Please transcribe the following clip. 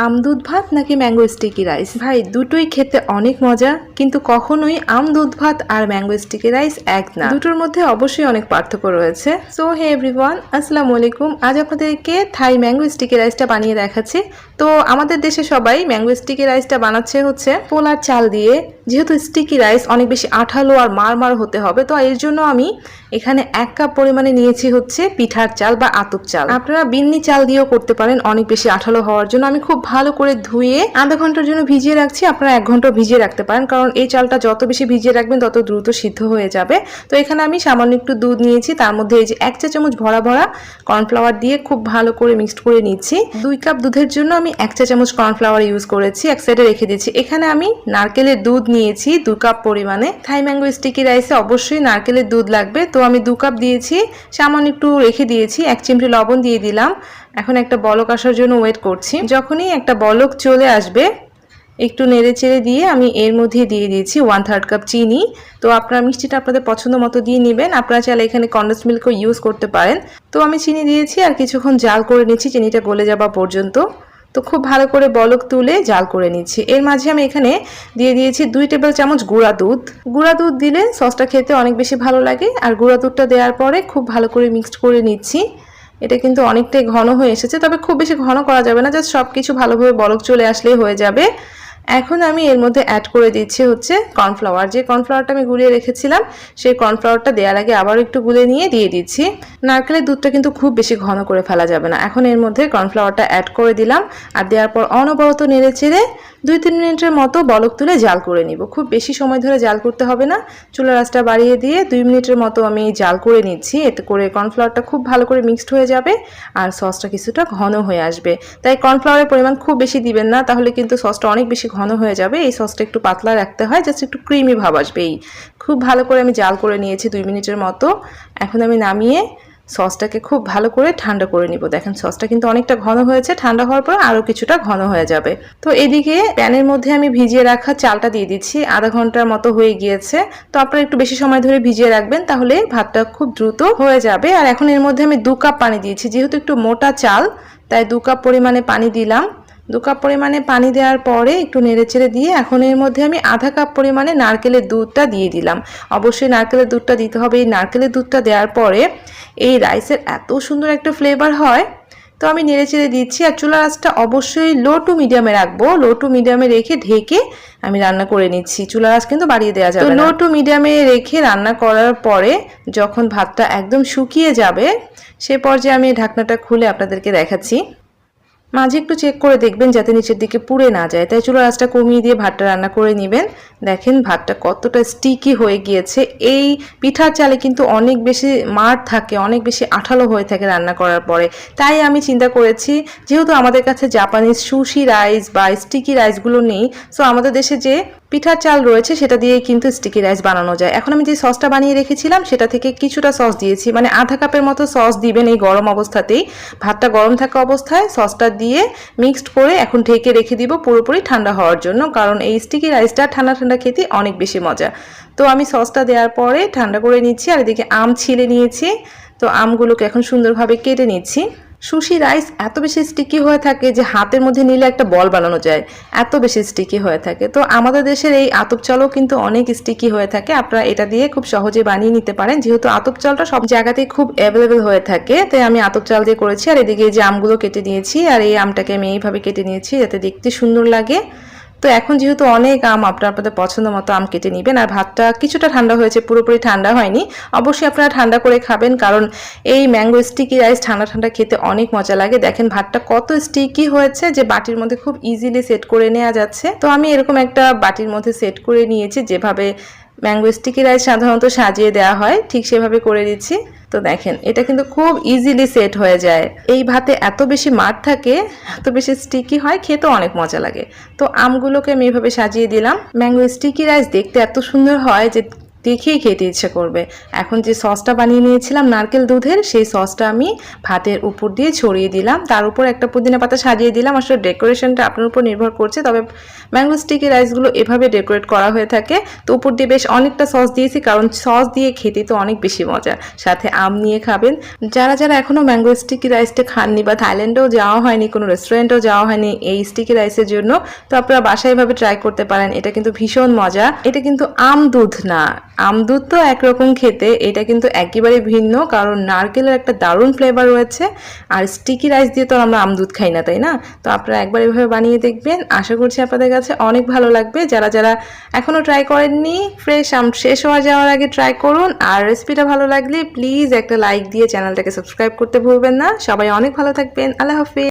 আমদুধ ভাত নাকি mango sticky rice? ভাই, দুটোই খেতে অনেক মজা, কিন্তু কখনোই আমদুধ ভাত আর ম্যাঙ্গো স্টিকি রাইস এক না। দুটোর মধ্যে অবশ্যই অনেক পার্থক্য রয়েছে। সো হে এভরিওয়ান আসসালামু আলাইকুম। আজ আপনাদেরকে থাই ম্যাঙ্গো স্টিকি রাইসটা বানিয়ে দেখাচ্ছি। তো আমাদের দেশে সবাই ম্যাঙ্গো স্টিকি রাইসটা বানাচ্ছে হচ্ছে পোলার চাল দিয়ে। যেহেতু স্টিকি রাইস অনেক বেশি আঠালো আর মারমার হতে হবে, তো এর জন্য আমি এখানে এক কাপ পরিমাণে নিয়েছি হচ্ছে পিঠার চাল বা আতপ চাল। আপনারা বিন্নি চাল দিয়েও করতে পারেন, অনেক বেশি আঠালো হওয়ার জন্য। আমি খুব ভালো করে ধুয়ে আধা ঘণ্টার জন্য ভিজিয়ে রাখছি। আপনারা এক ঘণ্টা ভিজিয়ে রাখতে পারেন, কারণ এই চালটা যত বেশি ভিজিয়ে রাখবেন, তত দ্রুত সিদ্ধ হয়ে যাবে। তো এখানে আমি সামান্য একটু দুধ নিয়েছি, তার মধ্যে এই যে এক চা চামচ ভরা ভরা কর্নফ্লাওয়ার দিয়ে খুব ভালো করে মিক্সড করে নিচ্ছি। দুই কাপ দুধের জন্য আমি এক চা চামচ কর্নফ্লাওয়ার ইউজ করেছি, এক সাইডে রেখে দিয়েছি। এখানে আমি নারকেলের দুধ নিয়েছি দু কাপ পরিমাণে। থাই ম্যাঙ্গো স্টিকি রাইসে অবশ্যই নারকেলের দুধ লাগবে। তো আমি দু কাপ দিয়েছি, সামান্য একটু রেখে দিয়েছি, এক চিমটি লবণ দিয়ে দিলাম। এখন একটা বলক আসার জন্য ওয়েট করছি। যখনই একটা বলক চলে আসবে, একটু নেড়ে চেড়ে দিয়ে আমি এর মধ্যে দিয়ে দিয়েছি ওয়ান থার্ড কাপ চিনি। তো আপনারা মিষ্টিটা আপনাদের পছন্দ মতো দিয়ে নেবেন। আপনারা চাইলে এখানে কন্ডেন্স মিল্কও ইউজ করতে পারেন। তো আমি চিনি দিয়েছি আর কিছুক্ষণ জাল করে নিচ্ছি, চিনিটা গলে যাওয়া পর্যন্ত। তো খুব ভালো করে বলক তুলে জাল করে নিচ্ছি। এর মাঝে আমি এখানে দিয়ে দিয়েছি দুই টেবিল চামচ গুঁড়া দুধ। গুঁড়া দুধ দিলে সসটা খেতে অনেক বেশি ভালো লাগে আর গুঁড়া দুধটা দেওয়ার পরে খুব ভালো করে মিক্সড করে নিচ্ছি। এটা কিন্তু অনেকটাই ঘন হয়ে এসেছে, তবে খুব বেশি ঘন করা যাবে না, জাস্ট সব কিছু ভালোভাবে বলক চলে আসলেই হয়ে যাবে। এখন আমি এর মধ্যে অ্যাড করে দিচ্ছি হচ্ছে কর্নফ্লাওয়ার যে কর্নফ্লাওয়ারটা আমি গুলিয়ে রেখেছিলাম, সেই কর্নফ্লাওয়ারটা দেওয়ার আগে আবারও একটু গুলে নিয়ে দিয়ে দিচ্ছি। নারকেলের দুধটা কিন্তু খুব বেশি ঘন করে ফেলা যাবে না। এখন এর মধ্যে কর্নফ্লাওয়ারটা অ্যাড করে দিলাম। আর দেওয়ার পর অনবরত নেড়ে চেড়ে দুই তিন মিনিটের মতো বলক তুলে জাল করে নিব। খুব বেশি সময় ধরে জাল করতে হবে না। চুলার আঁচটা বাড়িয়ে দিয়ে দুই মিনিটের মতো আমি জাল করে নিচ্ছি। এতে করে কর্নফ্লাওয়ারটা খুব ভালো করে মিক্সড হয়ে যাবে আর সসটা কিছুটা ঘন হয়ে আসবে। তাই কর্নফ্লাওয়ারের পরিমাণ খুব বেশি দিবেন না, তাহলে কিন্তু সসটা অনেক বেশি ঘন হয়ে যাবে। এই সসটা একটু পাতলা রাখতে হয়, জাস্ট একটু ক্রিমি ভাব আসবে এই খুব ভালো করে আমি জাল করে নিয়েছি দুই মিনিটের মতো। এখন আমি নামিয়ে সসটাকে খুব ভালো করে ঠান্ডা করে নিব। দেখেন, সসটা কিন্তু অনেকটা ঘন হয়েছে। ঠান্ডা হওয়ার পর আরও কিছুটা ঘন হয়ে যাবে। তো এদিকে প্যানের মধ্যে আমি ভিজিয়ে রাখা চালটা দিয়ে দিচ্ছি। আধা ঘণ্টার মতো হয়ে গিয়েছে। তো আপনারা একটু বেশি সময় ধরে ভিজিয়ে রাখবেন, তাহলে ভাতটা খুব দ্রুত হয়ে যাবে। আর এখন এর মধ্যে আমি দু কাপ পানি দিয়েছি, যেহেতু একটু মোটা চাল, তাই দু কাপ পরিমাণে পানি দিলাম। দু কাপ পরিমাণে পানি দেওয়ার পরে একটু নেড়েচেড়ে দিয়ে এখন এর মধ্যে আমি আধা কাপ পরিমাণে নারকেলের দুধটা দিয়ে দিলাম। অবশ্যই নারকেলের দুধটা দিতে হবে। এই নারকেলের দুধটা দেওয়ার পরে এই রাইসের এত সুন্দর একটা ফ্লেভার হয়। তো আমি নেড়েচেড়ে দিচ্ছি আর চুলা আঁচটা অবশ্যই লো টু মিডিয়ামে রাখব। লো টু মিডিয়ামে রেখে ঢেকে আমি রান্না করে নিচ্ছি। চুলা আঁচ কিন্তু বাড়িয়ে দেওয়া যাবে লো টু মিডিয়ামে রেখে রান্না করার পরে যখন ভাতটা একদম শুকিয়ে যাবে সে পর্যায়ে আমি ঢাকনাটা খুলে আপনাদেরকে দেখাচ্ছি। মাঝে একটু চেক করে দেখবেন যাতে নিচের দিকে পুড়ে না যায়। তাই চুলার আঁচটা কমিয়ে দিয়ে ভাতটা রান্না করে নেবেন। দেখেন ভাতটা কতটা স্টিকি হয়ে গিয়েছে। এই পিঠার চালে কিন্তু অনেক বেশি মার থাকে, অনেক বেশি আঠালো হয়ে থাকে রান্না করার পরে। তাই আমি চিন্তা করেছি, যেহেতু আমাদের কাছে জাপানিজ সুশি রাইস বা স্টিকি রাইসগুলো নেই সো আমাদের দেশে যে পিঠার চাল রয়েছে, সেটা দিয়ে কিন্তু স্টিকি রাইস বানানো যায়। এখন আমি যে সসটা বানিয়ে রেখেছিলাম, সেটা থেকে কিছুটা সস দিয়েছি। মানে আধা কাপের মতো সস দিবেন এই গরম অবস্থাতেই। ভাতটা গরম থাকা অবস্থায় সসটা দিয়ে মিক্সড করে এখন ঢেকে রেখে দিব পুরোপুরি ঠান্ডা হওয়ার জন্য, কারণ এই স্টিকি রাইসটা ঠান্ডা ঠান্ডা খেতে অনেক বেশি মজা। তো আমি সসটা দেওয়ার পরে ঠান্ডা করে নিচ্ছি, আর এদিকে আম ছিলে নিয়েছি। তো আমগুলোকে এখন সুন্দরভাবে কেটে নিচ্ছি। সুশি রাইস এত বেশি স্টিকি হয়ে থাকে যে হাতের মধ্যে নিলে একটা বল বানানো যায়। এত বেশি স্টিকি হয়ে থাকে। তো আমাদের দেশের এই আতপ চালও কিন্তু অনেক স্টিকি হয়ে থাকে। আপনারা এটা দিয়ে খুব সহজে বানিয়ে নিতে পারেন। যেহেতু আতপ চালটা সব জায়গাতেই খুব অ্যাভেলেবেল হয়ে থাকে, তাই আমি আতপ চাল দিয়ে করেছি। আর এদিকে যে আমগুলো কেটে নিয়েছি, আর এই আমটাকে আমি এইভাবে কেটে নিয়েছি যাতে দেখতে সুন্দর লাগে। তো এখন যেহেতু অনেক আম আপনার আপনাদের পছন্দ মতো আম কেটে নেবেন আর ভাতটা কিছুটা ঠান্ডা হয়েছে, পুরোপুরি ঠান্ডা হয়নি, অবশ্যই আপনারা ঠান্ডা করে খাবেন কারণ এই ম্যাঙ্গো স্টিকি রাইস ঠান্ডা ঠান্ডা খেতে অনেক মজা লাগে। দেখেন ভাতটা কত স্টিকি হয়েছে যে বাটির মধ্যে খুব ইজিলি সেট করে নেওয়া যাচ্ছে। তো আমি এরকম একটা বাটির মধ্যে সেট করে নিয়েছি যেভাবে ম্যাঙ্গো স্টিকি রাইস সাধারণত সাজিয়ে দেওয়া হয়, ঠিক সেভাবে করে দিচ্ছি তো দেখেন, এটা কিন্তু খুব ইজিলি সেট হয়ে যায়। এই ভাতে এত বেশি মাঠ থাকে, এত বেশি স্টিকি হয় খেতে অনেক মজা লাগে। তো আমগুলোকে আমি এভাবে সাজিয়ে দিলাম। ম্যাঙ্গো স্টিকি রাইস দেখতে এত সুন্দর হয় যে দেখেই খেতে ইচ্ছে করবে। এখন যে সসটা বানিয়ে নিয়েছিলাম নারকেল দুধের, সেই সসটা আমি ভাতের উপর দিয়ে ছড়িয়ে দিলাম। তার উপর একটা পুদিনা পাতা সাজিয়ে দিলাম। আসলে ডেকোরেশনটা আপনার উপর নির্ভর করছে, তবে ম্যাঙ্গো স্টিকি রাইসগুলো এভাবে ডেকোরেট করা হয়ে থাকে। তো উপর দিয়ে বেশ অনেকটা সস দিয়েছি, কারণ সস দিয়ে খেতে তো অনেক বেশি মজা। সাথে আম নিয়ে খাবেন। যারা যারা এখনও ম্যাঙ্গো স্টিকি রাইসটা খাননি বা থাইল্যান্ডেও যাওয়া হয়নি, কোনো রেস্টুরেন্টেও যাওয়া হয়নি এই স্টিকি রাইসের জন্য, তো আপনারা বাসায় এভাবে ট্রাই করতে পারেন। এটা কিন্তু ভীষণ মজা। এটা কিন্তু আম দুধ না। আম দুধ তো একরকম খেতে, এটা কিন্তু একেবারে ভিন্ন, কারণ নারকেলের একটা দারুণ ফ্লেভার রয়েছে, আর স্টিকি রাইস দিয়ে তো আমরা আম দুধ খাই না, তাই না? তো আপনারা একবার এভাবে বানিয়ে দেখবেন, আশা করছি আপনাদের কাছে অনেক ভালো লাগবে, যারা যারা এখনও ট্রাই করেননি ফ্রেশ আম শেষ হওয়া যাওয়ার আগে ট্রাই করুন, আর রেসিপিটা ভালো লাগলে প্লিজ একটা লাইক দিয়ে চ্যানেলটাকে সাবস্ক্রাইব করতে ভুলবেন না, সবাই অনেক ভালো থাকবেন, আল্লাহ হাফিজ।